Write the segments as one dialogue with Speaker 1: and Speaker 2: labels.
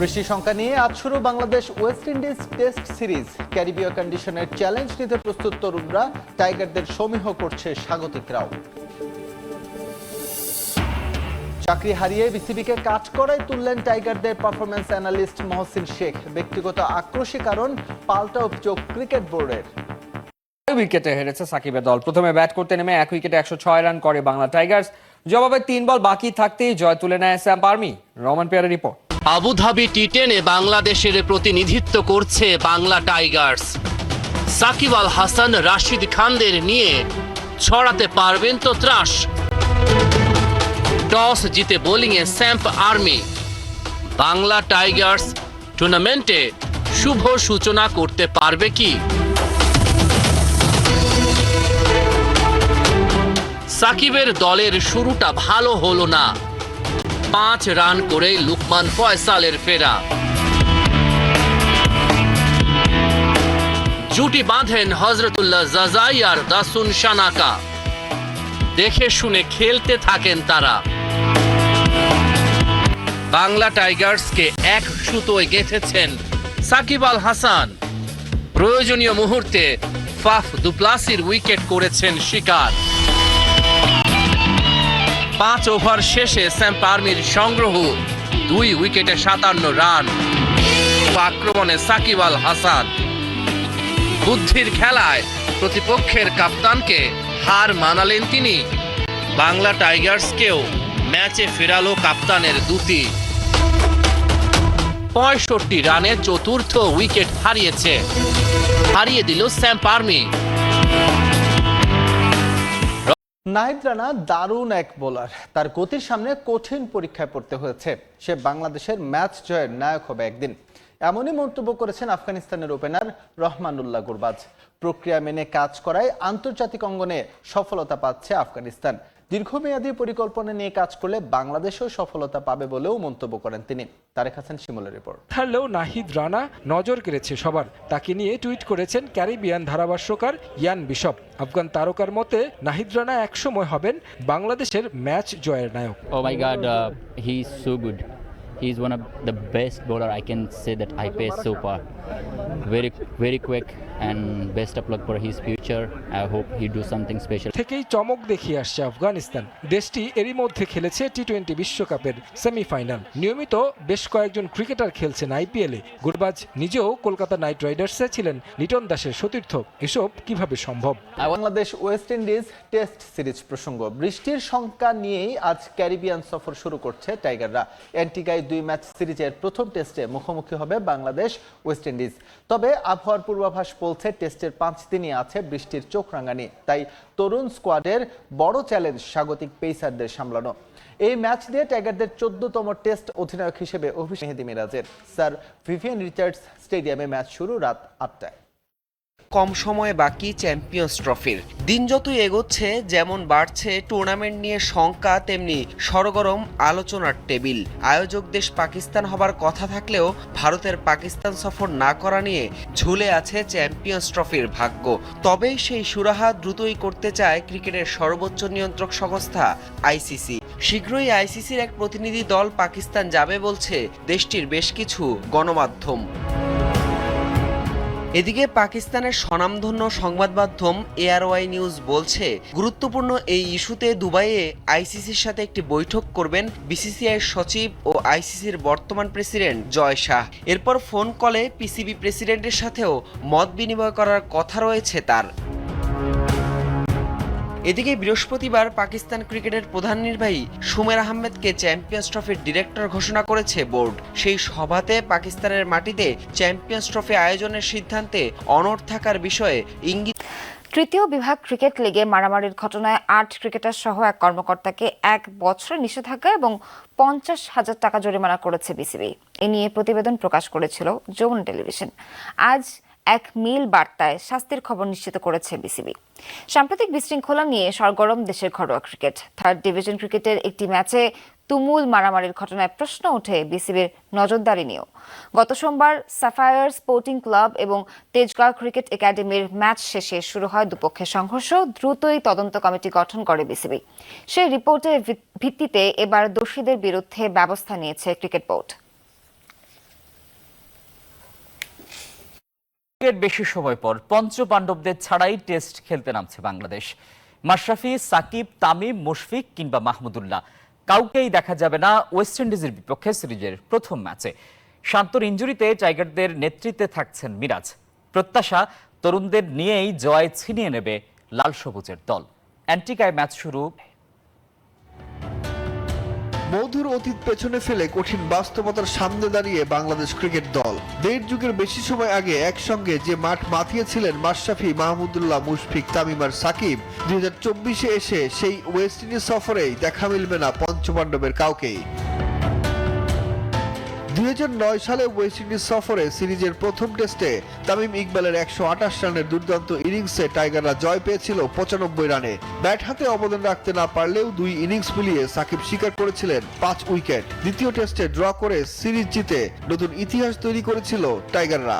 Speaker 1: বৃষ্টির সংখ্যা নিয়ে আজ শুরু Bangladesh West Indies test series. ক্যারিবীয় কন্ডিশনের চ্যালেঞ্জ নিতে প্রস্তুত তরুণরা, টাইগারদের সমীহ করছে স্বাগতিকরাও চাকরি হারিয়ে বিসিবিকে কাজ করায় তুললেন টাইগারদের পারফরমেন্স অ্যানালিস্ট মহসিন শেখ। ব্যক্তিগত আক্রোশী কারণ, পাল্টা অভিযোগ ক্রিকেট বোর্ডের।
Speaker 2: উইকেটে হেরেছে সাকিবের দল। প্রথমে ব্যাট করতে নেমে এক উইকেটে একশো ছয় রান করে বাংলা টাইগার্স। জবাবে তিন বল বাকি থাকতেই জয় তুলে নেয় স্যাম আর্মি রমান পেয়ারের রিপোর্ট।
Speaker 3: আবুধাবি টি টেনে বাংলাদেশের প্রতিনিধিত্ব করছে বাংলা টাইগার্স। সাকিব আল হাসান, রাশিদ খানদের নিয়ে ছড়াতে পারবেন তো ত্রাস। টস জিতে বোলিংয়ে স্যাম্প আর্মি। বাংলা টাইগার্স টুর্নামেন্টে শুভ সূচনা করতে পারবে কি? সাকিবের দলের শুরুটা ভালো হলো না। পাঁচ রান করে লুকমান ফয়সালের ফেরা। জুটি বাঁধেন হজরতুল্লাহ জাজাই আর দাসুন শানাকা দেখে শুনে খেলতে থাকেন তারা। বাংলা টাইগার্সকে এক সুতোয় গেঁথেছেন সাকিব আল হাসান। প্রয়োজনীয় মুহূর্তে ফাফ দুপ্লাসির উইকেট করেছেন শিকার। পাঁচ ওভার শেষে স্যাম পার্মির সংগ্রহ দুই উইকেটে সাতান্ন রান। আক্রমণে সাকিব আল হাসান। বুদ্ধির খেলায় প্রতিপক্ষের কাপ্তানকে হার মানালেন তিনি। বাংলা টাইগার্সকেও ম্যাচে ফেরালো কাপ্তানের দুটি। পঁয়ষট্টি রানে চতুর্থ উইকেট হারিয়েছে। হারিয়ে দিল স্যাম পার্মি
Speaker 1: নাহিদ রানা দারুণ এক বোলার। তার গতির সামনে কঠিন পরীক্ষায় পড়তে হয়েছে। সে বাংলাদেশের ম্যাচ জয়ের নায়ক হবে একদিন। এমনই মন্তব্য করেছেন আফগানিস্তানের ওপেনার রহমানুল্লাহ গুরবাজ। প্রক্রিয়া মেনে কাজ করায় আন্তর্জাতিক অঙ্গনে সফলতা পাচ্ছে আফগানিস্তান। দীর্ঘমেয়াদী পরিকল্পনা নিয়ে কাজ করলে বাংলাদেশও সফলতা পাবে বলেও মন্তব্য করেন তিনি। তারেক হাসান শিমলের রিপোর্ট।
Speaker 4: হ্যালো নাহিদ রানা নজর কেড়েছে সবার। তাকে নিয়ে টুইট করেছেন ক্যারিবিয়ান ধারাভাষ্যকার ইয়ান বিশপ। আফগান তারকার মতে নাহিদ রানা একসময় হবেন বাংলাদেশের ম্যাচ জয়ের নায়ক।
Speaker 5: ও my god he is so good. He's one of the best bowler I can say that I faced so far. Very, very quick and best of luck for his future. I hope he do something special.
Speaker 4: থেকেই চমক দেখিয়ে আসছে আফগানিস্তান। দেশটি এরই মধ্যে খেলেছে T twenty বিশ্বকাপের semifinal. নিয়মিত বেশ কয়েকজন ক্রিকেটার খেলছেন আইপিএলে গুরবাজ নিজেও কলকাতা নাইট রাইডার্সে ছিলেন। লিটন দাসের সতীর্থ। এসব কীভাবে সম্ভব?
Speaker 1: Bangladesh West Indies test series প্রসঙ্গ। বৃষ্টির সংখ্যা নিয়েই আজ ক্যারিবিয়ান সফর শুরু করছে টাইগাররা। অ্যান্টিগায় দুই ম্যাচ সিরিজের প্রথম টেস্টে মুখোমুখি হবে বাংলাদেশ, ওয়েস্ট ইন্ডিজ। তবে আবহাওয়ার পূর্বাভাস বলছে, টেস্টের পাঁচ দিনই আছে বৃষ্টির চোখ রাঙানি। তাই তরুণ স্কোয়াডের বড় চ্যালেঞ্জ স্বাগতিক পেসারদের সামলানো। এই ম্যাচ দিয়ে টাইগারদের চোদ্দতম টেস্ট অধিনায়ক হিসেবে অভিষেক মেহেদি মিরাজের। স্যার ভিভিয়ান রিচার্ডস স্টেডিয়ামে ম্যাচ শুরু রাত আটটায়।
Speaker 6: কম সময়ে বাকি চ্যাম্পিয়ন্স ট্রফির। দিন যতই এগোচ্ছে, যেমন বাড়ছে টুর্নামেন্ট নিয়ে শঙ্কা, তেমনি সরগরম আলোচনার টেবিল। আয়োজক দেশ পাকিস্তান হবার কথা থাকলেও ভারতের পাকিস্তান সফর না করা নিয়ে ঝুলে আছে চ্যাম্পিয়ন্স ট্রফির ভাগ্য। তবে সেই সুরাহা দ্রুতই করতে চায় ক্রিকেটের সর্বোচ্চ নিয়ন্ত্রক সংস্থা আইসিসি। শীঘ্রই আইসিসির এক প্রতিনিধি দল পাকিস্তান যাবে বলছে, দেশটির বেশ কিছু গণমাধ্যম। এদিকে পাকিস্তানের স্বনামধন্য সংবাদ মাধ্যম এআরওয়াই নিউজ বলছে, গুরুত্বপূর্ণ এই ইস্যুতে দুবাইয়ে আইসিসির সাথে একটি বৈঠক করবেন বিসিসিআই সচিব ও আইসিসির বর্তমান প্রেসিডেন্ট জয় শাহ। এরপর ফোন কলে পিসিবি প্রেসিডেন্টের সাথেও মত বিনিময় করার কথা রয়েছে তার। এদিকে বৃহস্পতিবার পাকিস্তান ক্রিকেটের প্রধান নির্বাহী সুমের আহমেদকে চ্যাম্পিয়ন্স ট্রফির ডিরেক্টর ঘোষণা করেছে বোর্ড। সেই সভাতে পাকিস্তানের মাটিতে চ্যাম্পিয়ন্স ট্রফি আয়োজনের সিদ্ধান্তে অনড় থাকার বিষয়ে ইঙ্গিত
Speaker 7: তৃতীয় বিভাগ ক্রিকেট লিগে মারামারির ঘটনায় আট ক্রিকেটার সহ এক কর্মকর্তাকে এক বছরের নিষেধাজ্ঞা এবং পঞ্চাশ হাজার টাকা জরিমানা করেছে বিসিবি। এ নিয়ে প্রতিবেদন প্রকাশ করেছিল যমুনা টেলিভিশন। আজ এক মিল বার্তায় শাস্তির খবর নিশ্চিত করেছে বিসিবি। সাম্প্রতিক বিশৃঙ্খলা নিয়ে সরগরম দেশের ঘরোয়া ক্রিকেট। থার্ড ডিভিশন ক্রিকেটের একটি ম্যাচে তুমুল মারামারির ঘটনায় প্রশ্ন ওঠে বিসিবির নজরদারি নিয়েও। গত সোমবার সাফায়ার স্পোর্টিং ক্লাব এবং তেজগাঁও ক্রিকেট একাডেমির ম্যাচ শেষে শুরু হয় দুপক্ষের সংঘর্ষ। দ্রুতই তদন্ত কমিটি গঠন করে বিসিবি। সেই রিপোর্টের ভিত্তিতে এবার দোষীদের বিরুদ্ধে ব্যবস্থা নিয়েছে ক্রিকেট বোর্ড।
Speaker 8: এর বেশি সময় পর পঞ্চ পাণ্ডবদের ছাড়াই টেস্ট খেলতে নামছে বাংলাদেশ। মাশরাফি, সাকিব, তামিম, মুশফিক কিংবা মাহমুদুল্লাহ কাউকেই দেখা যাবে না ওয়েস্ট ইন্ডিজের বিপক্ষে সিরিজের প্রথম ম্যাচে। শান্তর ইঞ্জুরিতে টাইগারদের নেতৃত্বে থাকছেন মিরাজ। প্রত্যাশা, তরুণদের নিয়েই জয় ছিনিয়ে নেবে লাল সবুজের দল। অ্যান্টিকায় ম্যাচ শুরু
Speaker 9: মধুর অতীত পেছনে ফেলে কঠিন বাস্তবতার সামনে দাঁড়িয়ে বাংলাদেশ ক্রিকেট দল। দেড় যুগের বেশি সময় আগে একসঙ্গে যে মাঠ মাতিয়েছিলেন মাশরাফি মাহমুদুল্লাহ, মুশফিক তামিমার সাকিব, দুই এসে সেই ওয়েস্ট ইন্ডিজ সফরেই দেখা মিলবে না পঞ্চপাণ্ডবের কাউকেই। দুই হাজার নয় সালে ওয়েস্ট ইন্ডিজ সফরে সিরিজের প্রথম টেস্টে তামিম ইকবালের একশো আঠাশ রানের দুর্দান্ত ইনিংসে টাইগাররা জয় পেয়েছিল পঁচানব্বই রানে। ব্যাট হাতে অবদান রাখতে না পারলেও দুই ইনিংস মিলিয়ে সাকিব স্বীকার করেছিলেন পাঁচ উইকেট। দ্বিতীয় টেস্টে ড্র করে সিরিজ জিতে নতুন ইতিহাস তৈরি করেছিল টাইগাররা।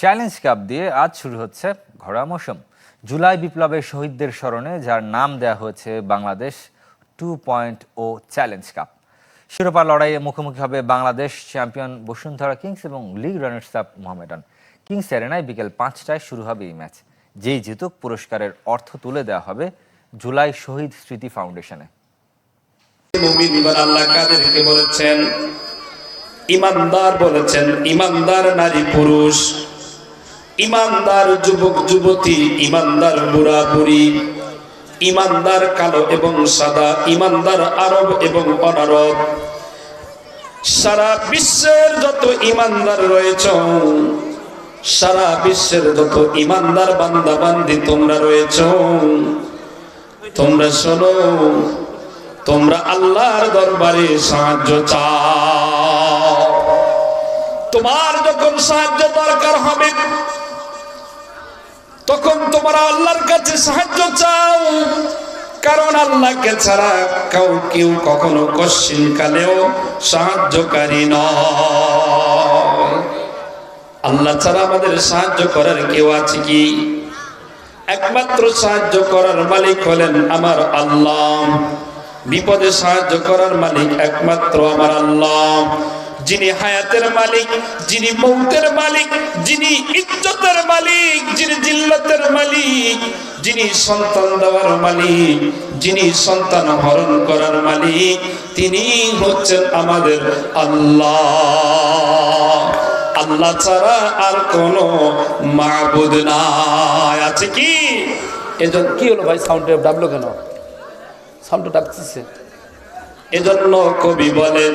Speaker 10: চ্যালেঞ্জ কাপ দিয়ে আজ শুরু হচ্ছে ঘোড়া মৌসুম। জুলাই বিপ্লবের শহীদদের স্মরণে, যার নাম দেওয়া হয়েছে Bangladesh two point o challenge cup. শিরোপা লড়াইয়ে মুখোমুখি হবে বাংলাদেশ চ্যাম্পিয়ন বসুন্ধরা কিংস এবং league runners up Mohammedan. Kings অ্যারেনায় বিকেল পাঁচটায় শুরু হবে এই ম্যাচ। যেই জিতুক পুরস্কারের অর্থ তুলে দেওয়া হবে জুলাই শহীদ স্মৃতি ফাউন্ডেশনে।
Speaker 11: বলেছেন, ইমানদার বলেছেন, ইমানদার নারী পুরুষ, ইমানদার যুবক যুবতী ইমানদার বুড়া বুড়ি ইমানদার কালো এবং সাদা, ইমানদার আরব এবং অনারব। সারা বিশ্বের যত ইমানদার রয়েছ, সারা বিশ্বের যত ইমানদার বান্দা বান্দি তোমরা রয়েছ, তোমরা শোনো, তোমরা আল্লাহর দরবারে সাহায্য চাও। তোমার যখন সাহায্য দরকার হবে তখন তোমরা আল্লাহর কাছে সাহায্য চাও। কারণ আল্লাহকে ছাড়া কেউ কেউ কখনো কশ্চিন কালেও সাহায্যকারী নয়। আল্লাহ ছাড়া আমাদের সাহায্য করার কেউ আছে কি? একমাত্র সাহায্য করার মালিক হলেন আমার আল্লাহ। বিপদে সাহায্য করার মালিক একমাত্র আমার আল্লাহ। যিনি হায়াতের মালিক যিনি মৌতের মালিক যিনি ইজ্জতের মালিক যিনি জিল্লতের মালিক যিনি সন্তান দেওয়ার মালিক যিনি সন্তান হরণ করার মালিক তিনি হচ্ছেন আমাদের আল্লাহ। আল্লাহ ছাড়া আর কোন মাহবুদ নাই। আছে কি?
Speaker 12: এজন কি হলো ভাই সাউন্ডে ডাবলো কেন? সাউন্ডটা ডাকতেছে।
Speaker 11: এজন্য কবি বলেন